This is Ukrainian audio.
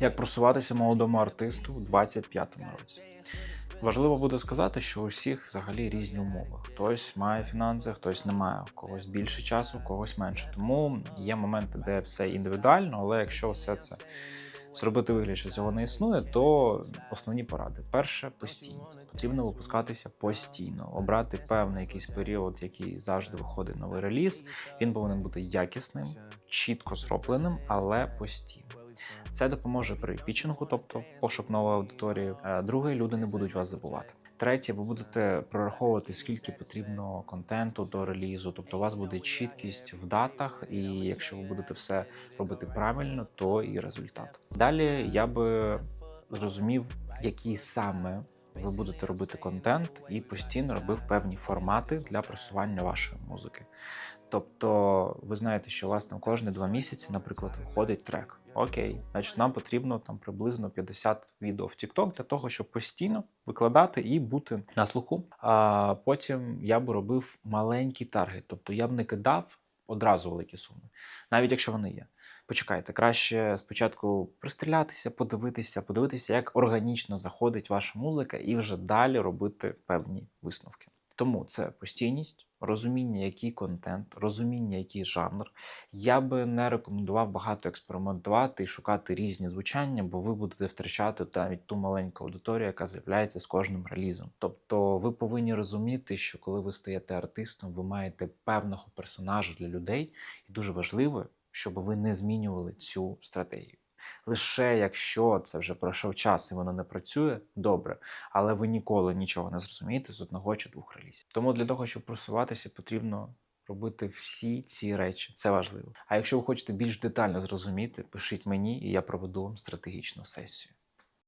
Як просуватися молодому артисту у 25-му році? Важливо буде сказати, що у всіх взагалі різні умови. Хтось має фінанси, хтось не має, у когось більше часу, у когось менше. Тому є моменти, де все індивідуально, але якщо все це зробити вигляд, що цього не існує, то основні поради. Перше постійність. Потрібно випускатися постійно, обрати певний якийсь період, який завжди виходить новий реліз. Він повинен бути якісним, чітко зробленим, але постійно. Це допоможе при пічингу, тобто пошук нової аудиторії. Е, Друге, люди не будуть вас забувати. Третє, ви будете прораховувати, скільки потрібно контенту до релізу, тобто у вас буде чіткість в датах, і якщо ви будете все робити правильно, то і результат. Далі я би зрозумів, які саме ви будете робити контент, і постійно робив певні формати для просування вашої музики. Тобто, ви знаєте, що у вас там кожні два місяці, наприклад, виходить трек. Окей, значить, нам потрібно там приблизно 50 відео в TikTok для того, щоб постійно викладати і бути на слуху. А потім я б робив маленький таргет, тобто я б не кидав одразу великі суми, навіть якщо вони є. Почекайте, краще спочатку пристрілятися, подивитися, подивитися, як органічно заходить ваша музика, і вже далі робити певні висновки. Тому це постійність, розуміння, який контент, розуміння, який жанр. Я би не рекомендував багато експериментувати і шукати різні звучання, бо ви будете втрачати навіть ту маленьку аудиторію, яка з'являється з кожним релізом. Тобто, ви повинні розуміти, що коли ви стаєте артистом, ви маєте певного персонажа для людей, і дуже важливо, щоб ви не змінювали цю стратегію. Лише якщо це вже пройшов час і воно не працює, добре, але ви ніколи нічого не зрозумієте з одного чи двох релізів. Тому для того, щоб просуватися, потрібно робити всі ці речі. Це важливо. А якщо ви хочете більш детально зрозуміти, пишіть мені, і я проведу вам стратегічну сесію.